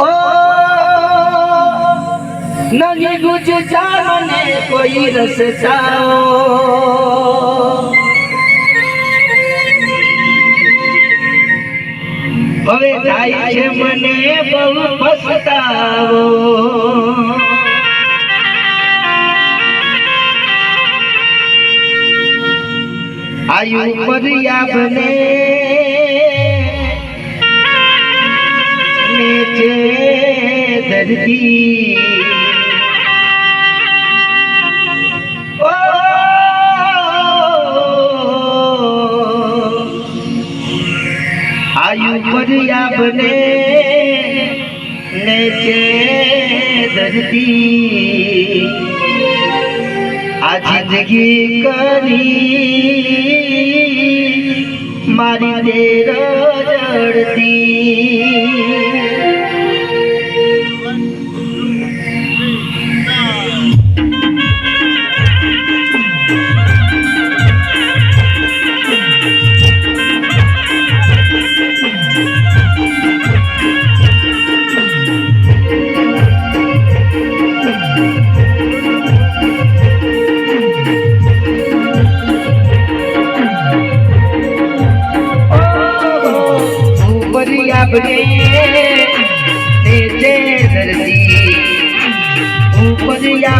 ઓ નવી ગુજ જા મને કોઈ રસ જાઓ હવે થાય છે મને બહુ પસ્તાવો. આયુ પર બને ઓ આયુ મર્યા બને નીચે ધરતી આ જિંદગી કરી મારી દેર જડતી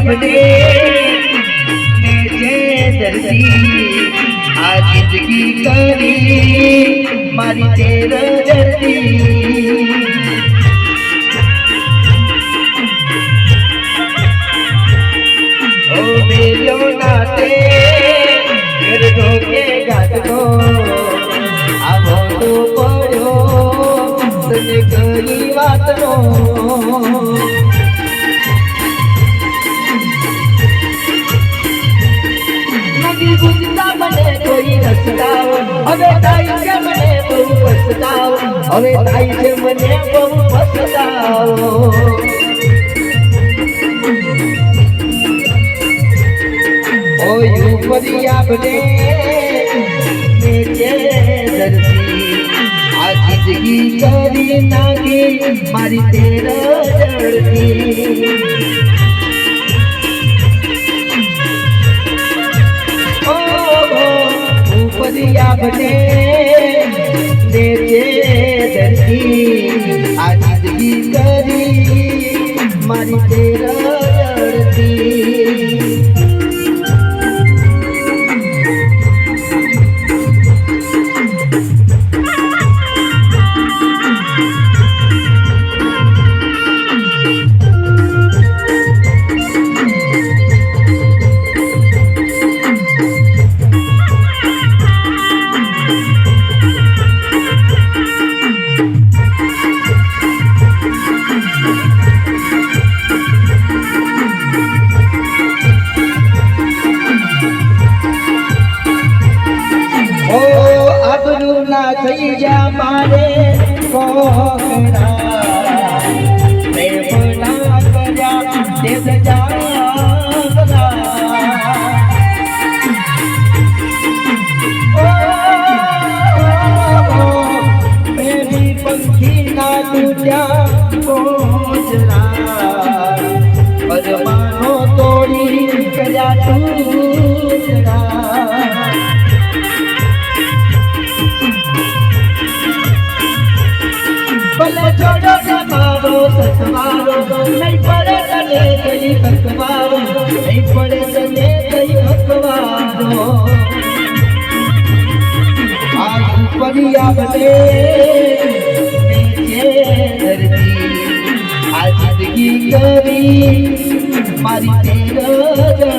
ઉપરી આપણે નીચે ધરતી આ જિંદગી કરી મારી તેર ધરતી ઓ આવો તો પડ્યો કઈ વાતનો હવે થાય છે મને બહુ પસ્તાવો હવે થાય છે મને બહુ પછતાવો ઓય ઉપરી આપણે નીચે ધરતી આ જિંદગી કરી નાખી મારી તેર જડતી ઉપરી આપણે દેવીએ ધરતી આ કરી. મારી તેર হরে ભલે છોડો તમારો સસવારો નહીં પડે તને કઈ હકવારો નહીં પડે તને કઈ હકવારો આ આપણે આ જિંદગી કરી, મારી તેર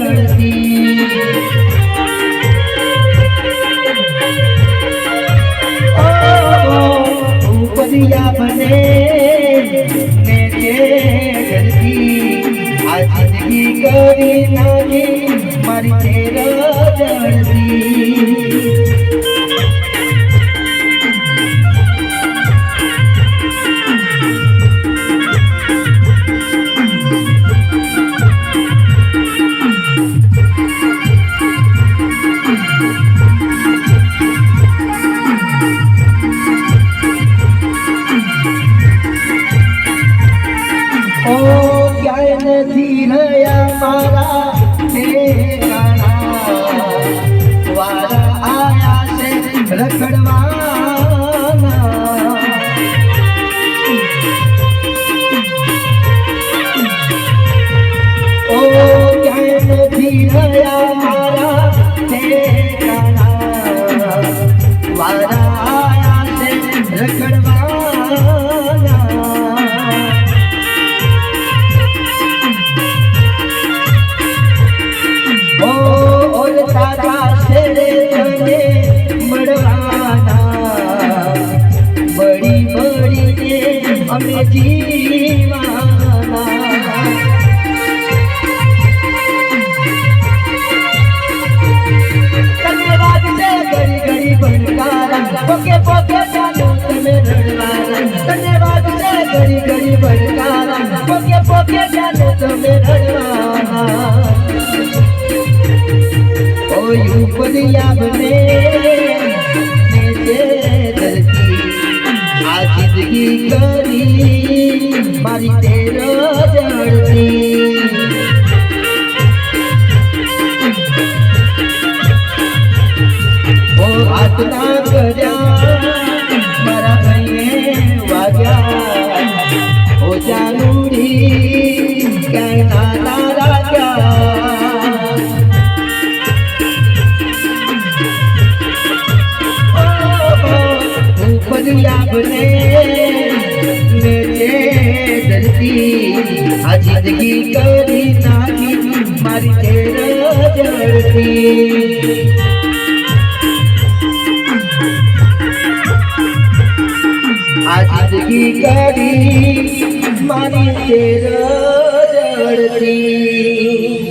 ઉપરિયા બને આ જિંદગી કરી નાખી મારી તેર જડતી રખડવાના ઓ ક્યાંય નથી રહ્યા મારા ભણકારા પોતે ચાલો તમે રડવાના. તને વાગશે ઘડી પોકે ચાલો તમે રડવાના. ઉપરિયા બને નીચે ધરતી આ જિંદગી કરી નાખી મારી તેર મારી જડતી